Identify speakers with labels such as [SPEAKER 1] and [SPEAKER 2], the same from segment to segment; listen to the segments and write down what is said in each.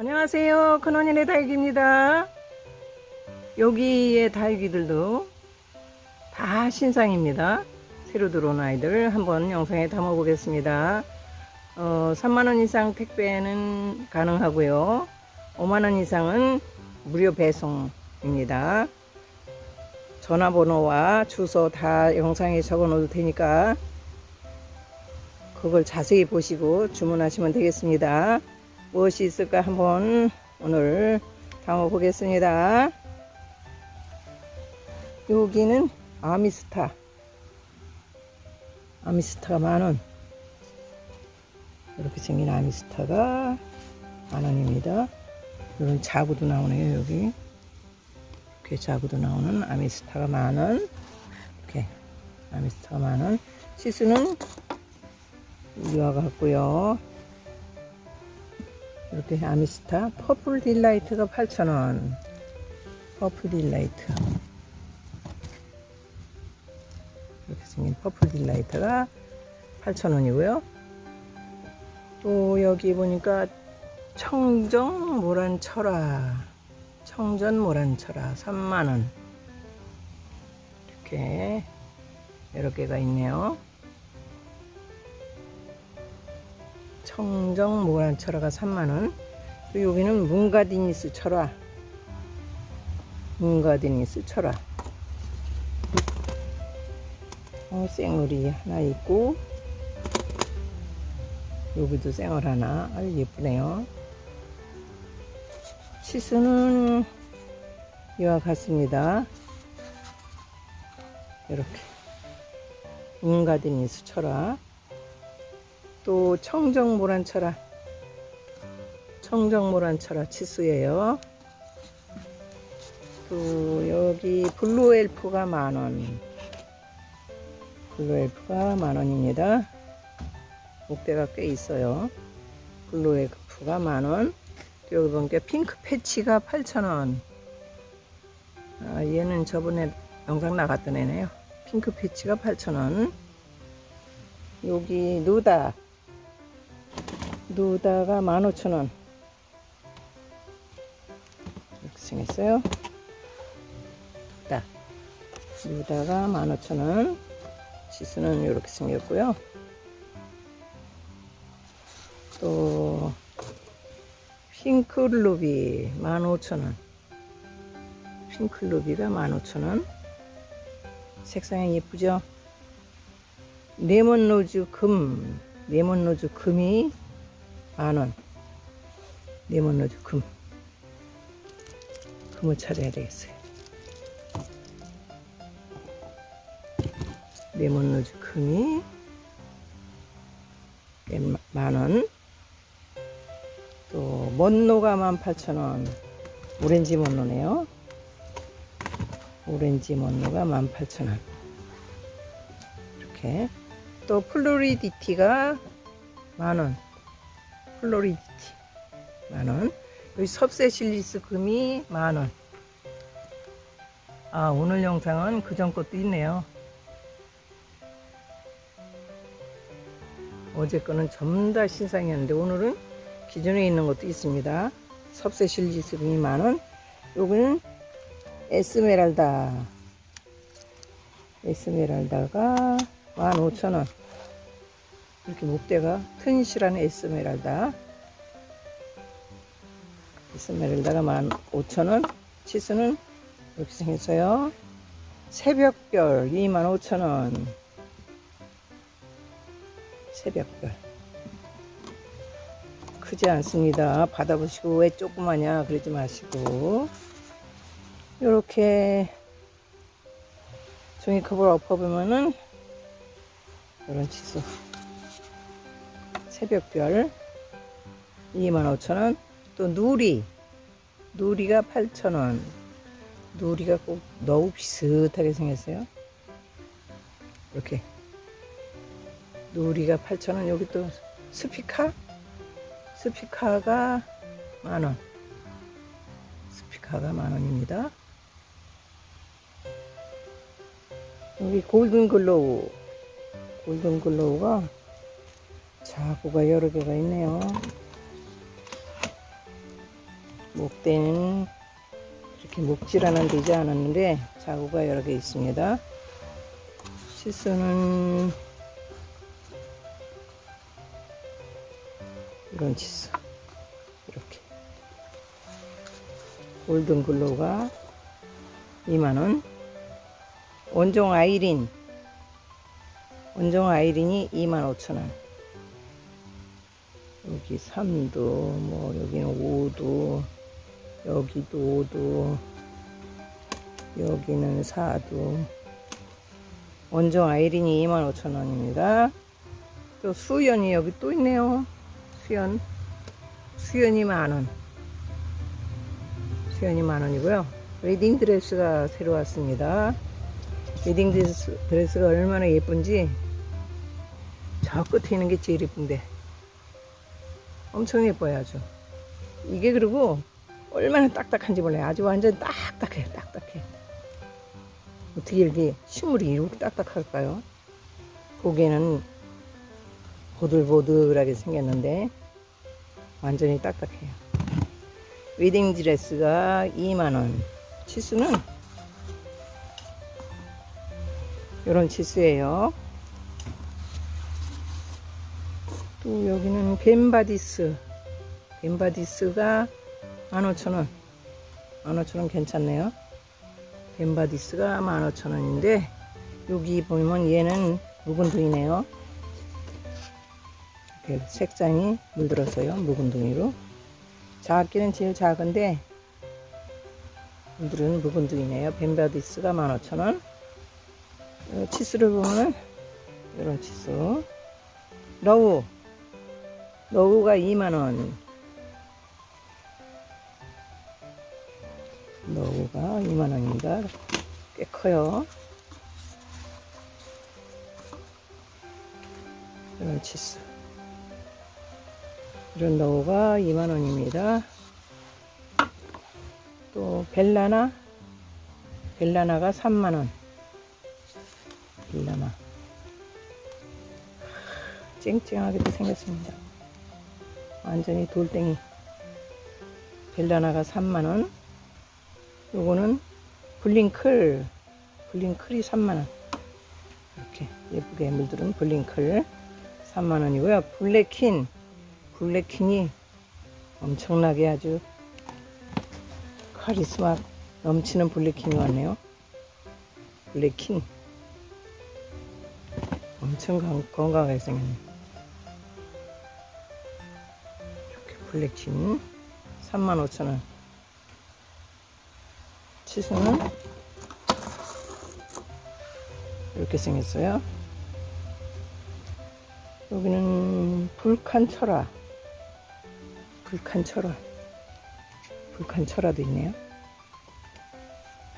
[SPEAKER 1] 안녕하세요. 큰언니네 달기입니다. 여기의 달기들도 다 신상입니다. 새로 들어온 아이들 한번 영상에 담아 보겠습니다. 어, 3만원 이상 택배는 가능하고요. 5만원 이상은 무료 배송입니다. 전화번호와 주소 다 영상에 적어 놓을 테니까 그걸 자세히 보시고 주문하시면 되겠습니다. 무엇이 있을까 한번 오늘 담아 보겠습니다. 여기는 아미스타. 아미스타가 만원. 이렇게 생긴 아미스타가 만원입니다. 이런 자구도 나오네요, 여기. 이렇게 자구도 나오는 아미스타가 만원. 이렇게 아미스타가 만원. 시스는 이와 같고요. 이렇게 아미스타 퍼플 딜라이트가 8,000원. 퍼플 딜라이트. 이렇게 생긴 퍼플 딜라이트가 8,000원이고요. 또 여기 보니까 청정 모란철화. 청전 모란철화 3만원. 이렇게 여러 개가 있네요. 청정 모란 철화가 3만원. 그리고 여기는 문가디니스 철화. 문가디니스 철화. 어, 쌩얼이 하나 있고 여기도 쌩얼 하나. 아주 예쁘네요. 치수는 이와 같습니다. 이렇게. 문가디니스 철화 또 청정모란철화. 청정모란철화 치수예요. 또 여기 블루엘프가 만원. 블루엘프가 만원입니다. 목대가 꽤 있어요. 블루엘프가 만원. 여기 보니까 핑크 패치가 8,000원. 아, 얘는 저번에 영상 나갔던 애네요. 핑크 패치가 8,000원. 여기 누다 누다가 15,000원. 이렇게 생겼어요. 딱 누다가 15,000원. 지수는 이렇게 생겼고요. 또 핑클루비 15,000원. 핑클루비가 15,000원. 색상이 예쁘죠? 레몬로즈 금 레몬로즈 금이 만원 레몬로즈 금 금을 찾아야 되겠어요. 레몬로즈 금이 만원. 또 먼노가 18,000원. 오렌지 먼노네요. 오렌지 먼노가 18,000원. 이렇게. 또 플로리디티가 만원 플로리디티 만원. 여기 섭세실리스 금이 만원. 아 오늘 영상은 그전 것도 있네요. 어제 거는 전부 다 신상이었는데 오늘은 기존에 있는 것도 있습니다. 섭세실리스 금이 만원. 요거는 에스메랄다. 에스메랄다가 15,000원 이렇게 목대가 튼실한 에스메랄다. 에스메랄다가 15,000원 치수는 이렇게 생겼어요. 새벽별 25,000원. 새벽별. 크지 않습니다. 받아보시고 왜 조그마냐 그러지 마시고. 이렇게 종이 컵을 엎어보면은 이런 치수 새벽별 25,000원. 또 누리 누리가 8,000원. 누리가 꼭 너무 비슷하게 생겼어요. 이렇게. 누리가 8,000원. 여기 또 스피카? 스피카가 만원. 스피카가 만원입니다. 여기 골든 글로우. 골든 글로우가 자구가 여러 개가 있네요. 목대는 이렇게 목질하는 되지 않았는데 자구가 여러 개 있습니다. 치수는 이런 치수 이렇게. 골든 글로가 2만원. 원종 아이린. 원종 아이린이 25,000원 여기 3도 뭐 여기는 5도 여기도 5도 여기는 4도. 원종 아이린이 25,000원입니다. 또 수연이 여기 또 있네요. 수연. 수연이 만원. 수연이 만원이고요. 웨딩 드레스가 새로 왔습니다. 웨딩 드레스, 드레스가 얼마나 예쁜지. 저 끝에 있는 게 제일 예쁜데 엄청 예뻐요 아주. 이게 그리고 얼마나 딱딱한지 몰라요. 아주 완전 딱딱해 딱딱해. 어떻게 이렇게 식물이 이렇게 딱딱할까요? 보기에는 보들보들하게 생겼는데 완전히 딱딱해요. 웨딩 드레스가 2만원. 치수는 이런 치수예요 또 여기는 벤바디스. 벤바디스가 15,000원. 15,000원 괜찮네요. 벤바디스가 15,000원인데 여기 보면 얘는 묵은둥이네요. 이렇게 색상이 물들었어요 묵은둥이로. 작기는 제일 작은데 오늘은 묵은둥이네요. 벤바디스가 15,000원. 어, 치수를 보면 이런 치수. 너우 너우가 2만원. 너우가 2만원입니다. 꽤 커요. 이런 치수. 이런 너우가 2만원입니다. 또 벨라나? 벨라나가 3만원. 벨라나. 쨍쨍하게도 생겼습니다 완전히 돌덩이. 벨라나가 3만원. 요거는 블링클 블링클이 3만원. 이렇게 예쁘게 물들은 블링클 3만원이고요. 블랙킨 블랙킨이 엄청나게 아주 카리스마 넘치는 블랙킨이 왔네요. 블랙킨 엄청 건- 건강하게 생겼네. 이 블랙킨 35,000원. 치수는 이렇게 생겼어요. 여기는 불칸 철화. 불칸 철화. 불칸 철화도 있네요.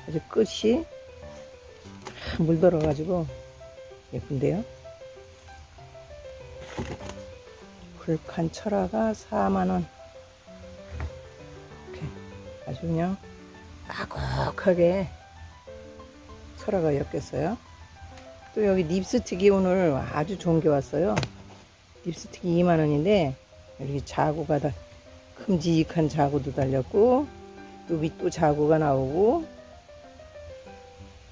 [SPEAKER 1] 아주 끝이 다 물들어 가지고 예쁜데요 불칸 철화가 4만원. 이렇게 아주 그냥 아곡하게 철화가 엮였어요. 또 여기 립스틱이 오늘 아주 좋은 게 왔어요. 립스틱이 2만원인데 이렇게 자구가 다 큼직한 자구도 달렸고 여기 또 자구가 나오고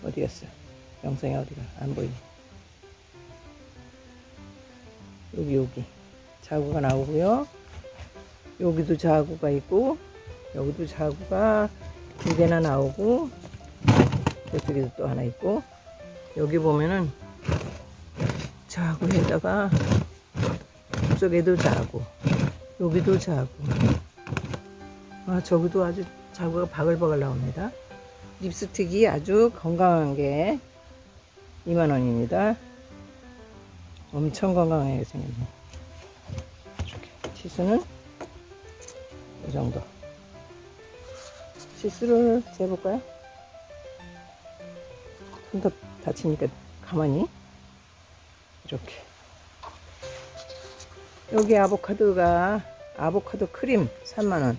[SPEAKER 1] 어디 갔어? 영상이 어디가? 안 보이네. 여기 여기 자구가 나오고요. 여기도 자구가 있고 여기도 자구가 두 개나 나오고 이쪽에도 또 하나 있고 여기 보면은 자구에다가 이쪽에도 자구 여기도 자구. 아 저기도 아주 자구가 바글바글 나옵니다. 립스틱이 아주 건강한 게 2만원입니다. 엄청 건강하게 생겼네. 이렇게 치수는 이 정도. 치수를 재볼까요? 손더 다치니까 가만히. 이렇게. 여기 아보카도가 아보카도 크림 3만원.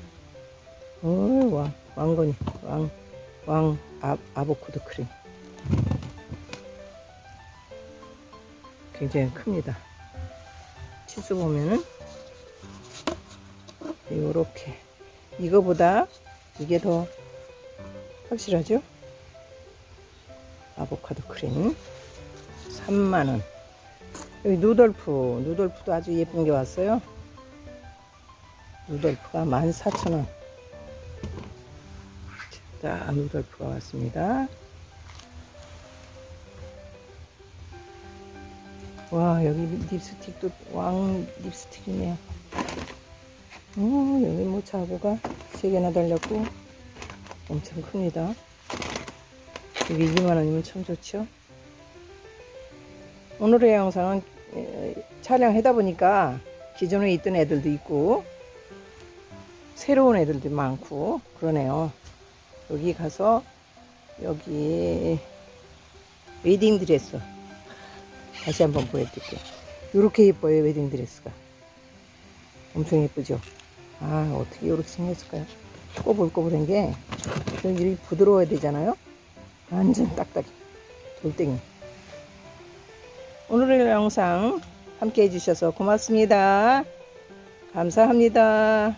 [SPEAKER 1] 어, 왕, 왕건이. 왕, 왕 아, 아보카도 크림. 굉장히 큽니다. 치수 보면은 요렇게. 이거보다 이게 더 확실하죠? 아보카도 크림. 3만원. 여기 누돌프 누돌프도 아주 예쁜 게 왔어요. 누돌프가 14,000원. 자 누돌프가 왔습니다. 와 여기 립스틱도 왕 립스틱이네요 어, 여기 뭐 자구가 세 개나 달렸고 엄청 큽니다. 이게 2만원이면 참 좋죠. 오늘의 영상은 에, 촬영하다 보니까 기존에 있던 애들도 있고 새로운 애들도 많고 그러네요. 여기 가서 여기 웨딩 드레스 다시 한번 보여드릴게요. 이렇게 예뻐요 웨딩 드레스가. 엄청 예쁘죠 아 어떻게 이렇게 생겼을까요? 꼬불꼬불한 게 여기 부드러워야 되잖아요? 완전 딱딱해. 돌덩이. 오늘의 영상 함께 해주셔서 고맙습니다. 감사합니다